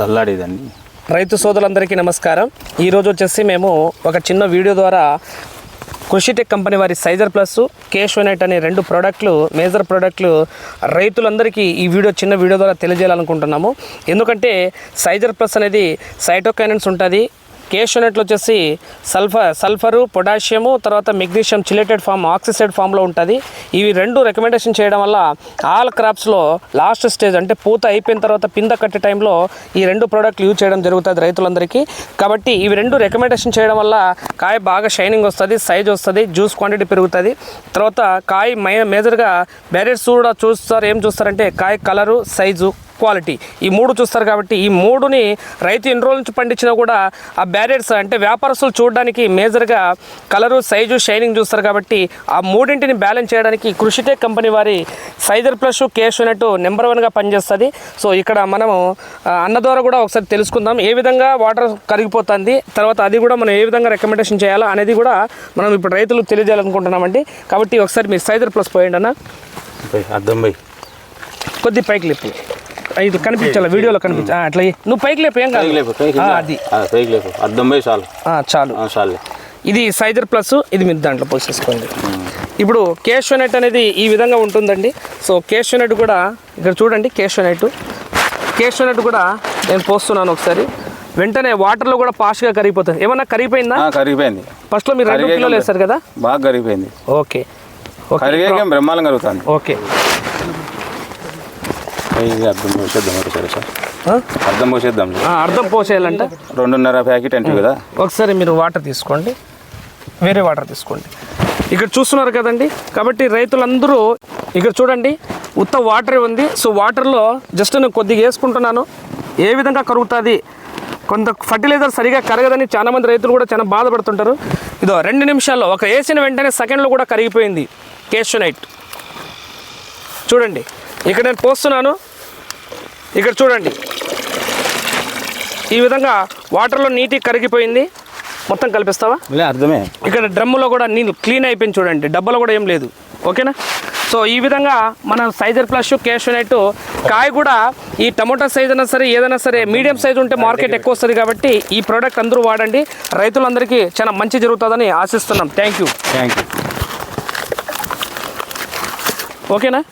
తల్లాడేదండి రైతు సోదరులందరికీ నమస్కారం. ఈరోజు వచ్చేసి మేము ఒక చిన్న వీడియో ద్వారా కృషిటెక్ కంపెనీ వారి సైజర్ ప్లస్ కేషోనైట్ అనే రెండు ప్రోడక్ట్లు మేజర్ ప్రోడక్ట్లు రైతులందరికీ ఈ వీడియో చిన్న వీడియో ద్వారా తెలియజేయాలనుకుంటున్నాము. ఎందుకంటే సైజర్ ప్లస్ అనేది సైటోకైనన్స్ ఉంటుంది కేష్ యూనిట్లు వచ్చేసి సల్ఫర్ సల్ఫరు పొటాషియము తర్వాత మెగ్నీషియం చిలేటెడ్ ఫామ్ ఆక్సిసైడ్ ఫామ్లో ఉంటుంది. ఇవి రెండు రికమెండేషన్ చేయడం వల్ల ఆల్ క్రాప్స్లో లాస్ట్ స్టేజ్ అంటే పూత అయిపోయిన తర్వాత పింద కట్టే టైంలో ఈ రెండు ప్రోడక్ట్లు యూజ్ చేయడం జరుగుతుంది రైతులందరికీ. కాబట్టి ఇవి రెండు రికమెండేషన్ చేయడం వల్ల కాయ బాగా షైనింగ్ వస్తుంది సైజ్ వస్తుంది జ్యూస్ క్వాంటిటీ పెరుగుతుంది. తర్వాత కాయ మై మేజర్గా బ్యారెట్స్ కూడా చూస్తారు ఏం చూస్తారంటే కాయ కలరు సైజు క్వాలిటీ. ఈ మూడు చూస్తారు కాబట్టి ఈ మూడుని రైతు ఎన్ని రోజుల నుంచి పండించినా కూడా ఆ బ్యారియర్స్ అంటే వ్యాపారస్తులు చూడడానికి మేజర్గా కలరు సైజు షైనింగ్ చూస్తారు కాబట్టి ఆ మూడింటిని బ్యాలెన్స్ చేయడానికి కృషిటెక్ కంపెనీ వారి సైజర్ ప్లస్ కేష్ యూనిట్ నెంబర్ వన్గా పనిచేస్తుంది. సో ఇక్కడ మనము అన్న ద్వారా కూడా ఒకసారి తెలుసుకుందాం. ఏ విధంగా వాటర్ కరిగిపోతుంది తర్వాత అది కూడా మనం ఏ విధంగా రికమెండేషన్ చేయాలా అనేది కూడా మనం ఇప్పుడు రైతులకు తెలియజేయాలనుకుంటున్నామండి. కాబట్టి ఒకసారి మీరు సైజర్ ప్లస్ పోయండి అన్న. అద్దం పోయి. కొద్ది పైకి లేపు ఇది కనిపించాలి? వీడియోలో కనిపించా అట్లా. నువ్వు పైకి లేపు ఏం కాదు. అది. పైకి లేపు. అద్దం పోయి చాలు. చాలు. చాలే. ఇది సైజర్ ప్లస్ ఇది మీరు దాంట్లో పోసేసుకోండి ఇప్పుడు కేషోనెట్ అనేది ఈ విధంగా ఉంటుందండి. సో కేషోనెట్ కూడా ఇక్కడ చూడండి కేషోనెట్ కేషోనెట్ కూడా నేను పోస్తున్నాను ఒకసారి. వెంటనే వాటర్లో కూడా ఫాస్ట్గా కరిగిపోతుంది. ఏమన్నా కరిగిపోయిందా? కరిగిపోయింది. ఫస్ట్లో మీరు రెండు కిలోలు వేస్తారు కదా? బాగా కరిగిపోయింది. ఓకే. ఓకే. కరిగే బ్రహ్మాండం కరుగుతుంది. ఓకే. ఇది అద్దం పోసేద్దాం ఒకసారి సార్? అద్దం పోసేద్దాం అర్థం పోసేయాలంటే. రెండున్నర ప్యాకెట్ అంటే కదా. ఒకసారి మీరు వాటర్ తీసుకోండి. వేరే వాటర్ తీసుకోండి. ఇక్కడ చూస్తున్నారు కదండి. కాబట్టి రైతులందరూ ఇక్కడ చూడండి ఉత్త వాటరే ఉంది. సో వాటర్లో జస్ట్ నేను కొద్దిగా వేసుకుంటున్నాను. ఏ విధంగా కరుగుతుంది? కొంత ఫర్టిలైజర్ సరిగా కరగదని చాలా మంది రైతులు కూడా చాలా బాధపడుతుంటారు. ఇదో రెండు నిమిషాల్లో ఒక వేసిన వెంటనే సెకండ్లో కూడా కరిగిపోయింది. కేషనైట్ చూడండి. ఇక్కడ నేను పోస్తున్నాను. ఇక్కడ చూడండి. ఈ విధంగా వాటర్లో నీటి కరిగిపోయింది. మొత్తం కలిపిస్తావా? అర్థమే. ఇక్కడ డ్రమ్ములో కూడా నీళ్ళు క్లీన్ అయిపోయింది చూడండి. డబ్బాలో కూడా ఏం లేదు. ఓకేనా? సో ఈ విధంగా మన సైజర్ ప్లస్ క్యాషనైట్ కాయ కూడా ఈ టమోటా సైజ్ అయినా సరే ఏదైనా సరే మీడియం సైజ్ ఉంటే మార్కెట్ ఎక్కువ వస్తుంది కాబట్టి ఈ ప్రోడక్ట్ అందరూ వాడండి. రైతులందరికీ చాలా మంచి జరుగుతుందని ఆశిస్తున్నాం. Thank you. Thank you. ఓకేనా?